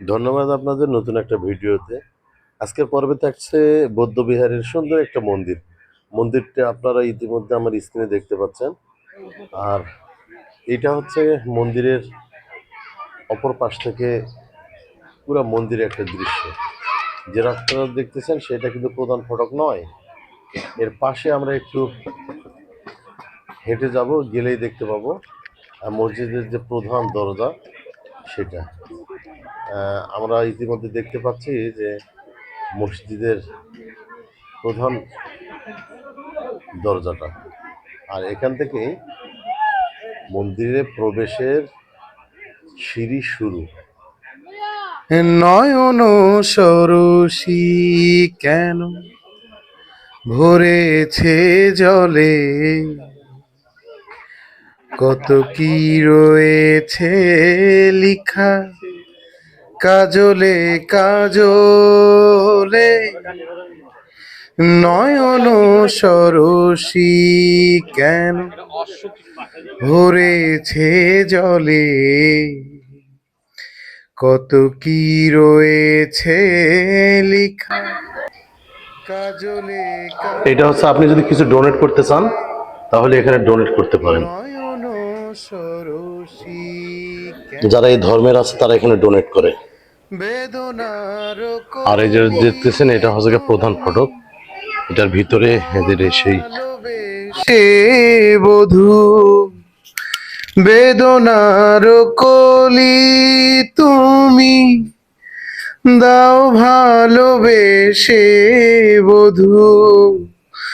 ধন্যবাদ আপনাদের নতুন একটা ভিডিওতে। আজকের পর্বে থাকছে বৌদ্ধবিহারের সুন্দর একটা মন্দির। মন্দিরটা আপনারা ইতিমধ্যে আমার স্ক্রিনে দেখতে পাচ্ছেন। আর এটা হচ্ছে মন্দিরের অপর পাশ থেকে পুরো মন্দিরের একটা দৃশ্য। যে রাস্তাটা দেখতেছেন, সেটা কিন্তু প্রধান ফটক নয়। এর পাশে আমরা একটু হেঁটে যাব, গেলেই দেখতে পাবো। মসজিদের যে প্রধান দরজা সেটা। আমরা ইতিমধ্যে দেখতে পাচ্ছি যে মসজিদের প্রধান দরজাটা। আর এখান থেকে মন্দিরে প্রবেশের সিঁড়ি শুরু। নয়ন সরসী কেন ভরেছে জলে। কত কি রয়েছে লিখা? কাজলে কাজলে নয়ন সরসী কেন ভরেছে জলে? কত কি রয়েছে লিখা? কাজলে এটা হচ্ছে আপনি যদি কিছু ডোনেট করতে চান তাহলে এখানে ডোনেট করতে পারেন। যারা এই ধর্মের আছে তারা এখানে ডোনেট করে। আর এই যে দেখতেছেন এটা হচ্ছে প্রধান ফটক। এটার ভিতরে এদের সেই বধু। বেদনার কলি তুমি দাও ভালোবেসে বধু।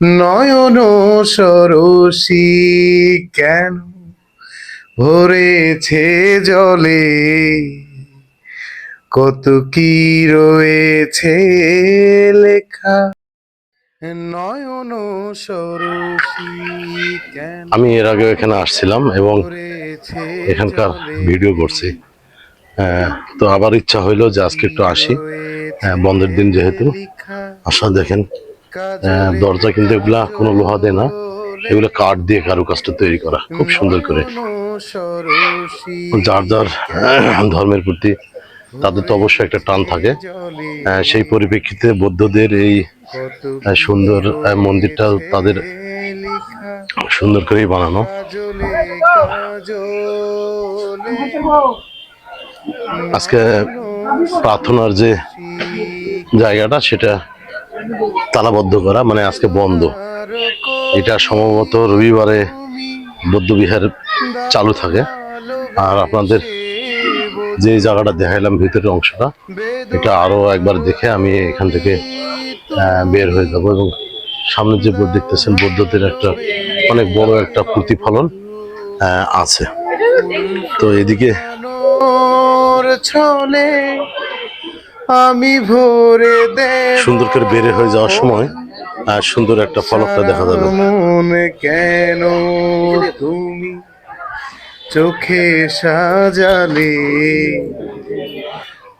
নয়ন সরসী কেন ভরেছে জলে? কত কি রয়েছে লেখা? নয়ন সরসী আমি এর আগে এখানে আসছিলাম এবং এখানকার ভিডিও করছি। হ্যাঁ, তো আবার ইচ্ছা হইল যে আজকে একটু আসি। হ্যাঁ, বন্ধের দিন যেহেতু। লেখা? আসা দেখেন দরজা কিন্তু এগুলা কোনো লোহা দেয় না। এগুলো কাঠ দিয়ে কারুকাজটা তৈরি করা। খুব সুন্দর করে। যার যার ধর্মের প্রতি তাদের তো অবশ্যই একটা টান থাকে। জলে সেই পরিপ্রেক্ষিতে বৌদ্ধদের এই সুন্দর মন্দিরটা তাদের সুন্দর করেই বানানো। আজকে প্রার্থনার যে জায়গাটা, সেটা তালাবদ্ধ করা মানে আজকে বন্ধ। এটা সম্ভবত রবিবারে বৌদ্ধবিহার চালু থাকে। আর আপনাদের যে জায়গাটা দেখাইলাম, ভিতরের অংশটা, এটা আরও একবার দেখে আমি এখান থেকে বের হয়ে যাব এবং সামনে যে বোর্ড দেখতেছেন, বৌদ্ধদের একটা অনেক বড় একটা প্রতিফলন আছে। তো এদিকে ছলে আমি ভরে দে সুন্দর করে বেড়ে হয়ে যাওয়ার সময় আর সুন্দর একটা ফলকটা দেখা যাবে। মনে কেন তুমি চোখে সাজালে?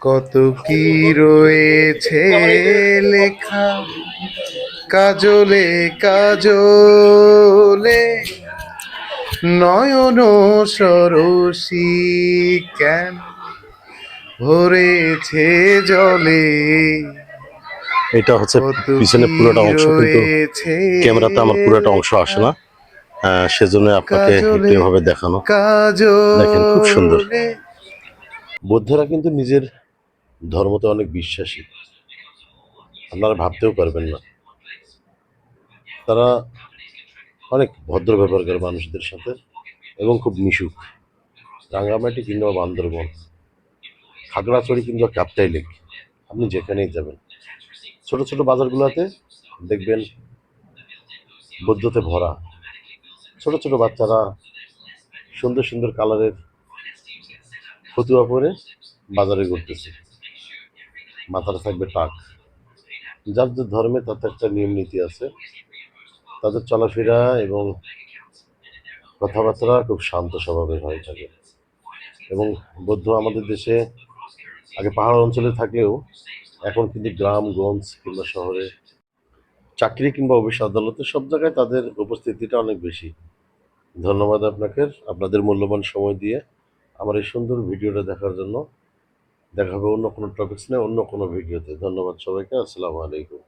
কত কি রয়েছে লেখা? কাজলে কাজলে নয়ন সরসী কেন? ভরেছে জলে। এটা হচ্ছে পিছনে পুরোটা অংশ কিন্তু ক্যামেরাতে আমার পুরোটা অংশ আসে না। সেজন্য আপনাকে এভাবে দেখানো। দেখেন, খুব সুন্দর। বৌদ্ধরা কিন্তু নিজের ধর্মতে অনেক বিশ্বাসী। আপনারা ভাবতেও পারবেন না। তারা অনেক ভদ্র ব্যবহার করে মানুষদের সাথে এবং খুব মিশুক। রাঙ্গামাটি কিংবা বান্দরবন। খাগড়াছড়ি কিংবা কাপ্তাই লেক। আপনি যেখানেই যাবেন। ছোট ছোট বাজারগুলোতে দেখবেন বৌদ্ধতে ভরা। ছোট ছোট বাচ্চারা সুন্দর সুন্দর কালারের ফতুয়া পরে বাজারে ঘুরতেছে। মাথাটা থাকবে টাক। যার যে ধর্মে তাতে একটা নিয়ম নীতি আছে। তাদের চলাফেরা এবং কথাবার্তা খুব শান্ত স্বভাবের হয়ে থাকে। এবং বৌদ্ধ আমাদের দেশে আগে পাহাড় অঞ্চলে থাকলেও এখন কিন্তু গ্রামগঞ্জ কিংবা শহরে চাকরি কিংবা অফিস আদালতে সব জায়গায় তাদের উপস্থিতিটা অনেক বেশি। ধন্যবাদ আপনাকে আপনাদের মূল্যবান সময় দিয়ে আমার এই সুন্দর ভিডিওটা দেখার জন্য। দেখা হবে অন্য কোনো টপিক্স নেই অন্য কোনো ভিডিওতে। ধন্যবাদ সবাইকে, আসসালামু আলাইকুম।